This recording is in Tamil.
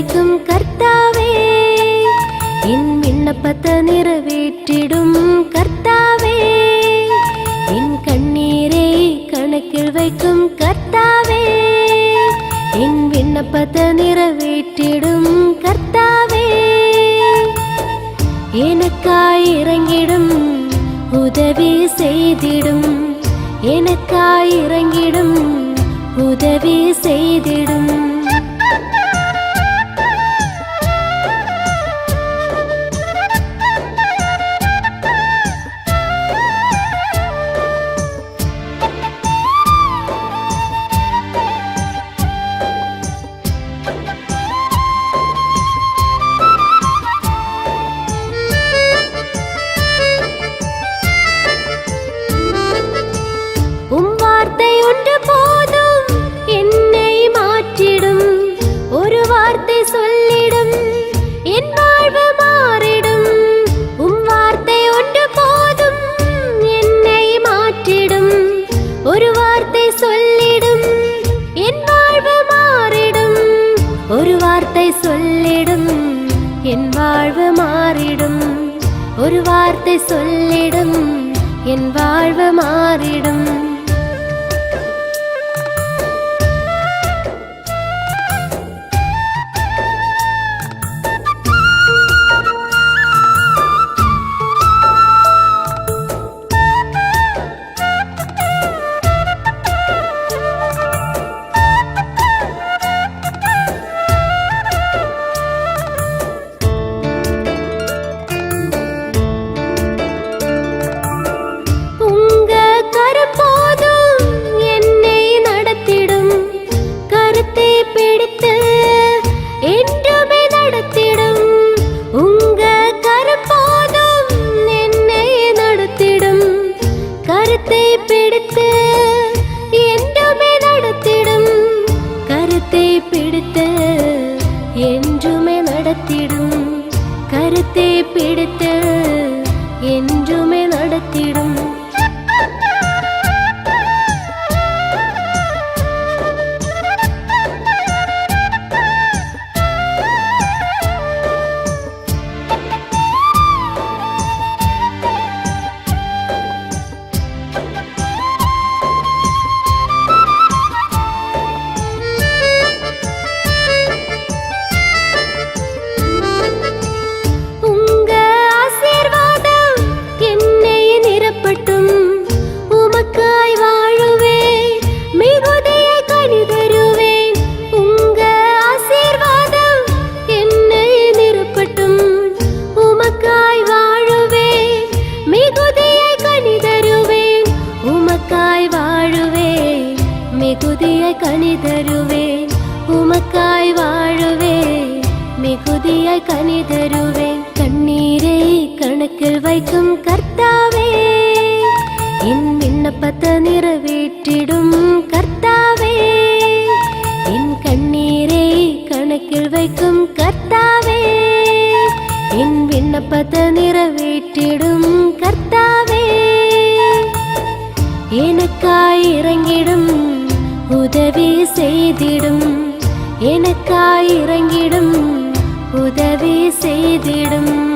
வைக்கும் கர்த்தாவே என் விண்ணப்பத்தை நிறைவேற்றிடும் கர்த்தாவே. என் கண்ணீரை கணக்கில் வைக்கும் கர்த்தாவே என் விண்ணப்பத்தை நிறைவேற்றிடும் கர்த்தாவே. எனக்காய் இறங்கிடும் உதவி செய்திடும். எனக்காய் இறங்கிடும் உதவி செய்திடும். வாழ்வு மாறிடும். ஒரு வார்த்தை சொல்லிடும். என் வாழ்வு மாறிடும். நடத்திடும். கருத்தை பிடித்து என்றுமே நடத்திடும். கனி தருவேன் உமக்காய் வாழுவேன் மிகுதிய கனி தருவேன் கண்ணீரை கணக்கில் வைக்கும் கர்த்தாவே. என் விண்ணப்பத்தை நிறைவேற்றிடும் கர்த்தாவே. என் கண்ணீரை கணக்கில் வைக்கும் கர்த்தாவே. என் விண்ணப்பத்தை நிறைவேற்றிடும் கர்த்தாவே. எனக்காய் இறங்கிடும் உதவி செய்திடும். எனக்காய் இறங்கிடும். உதவி செய்திடும்.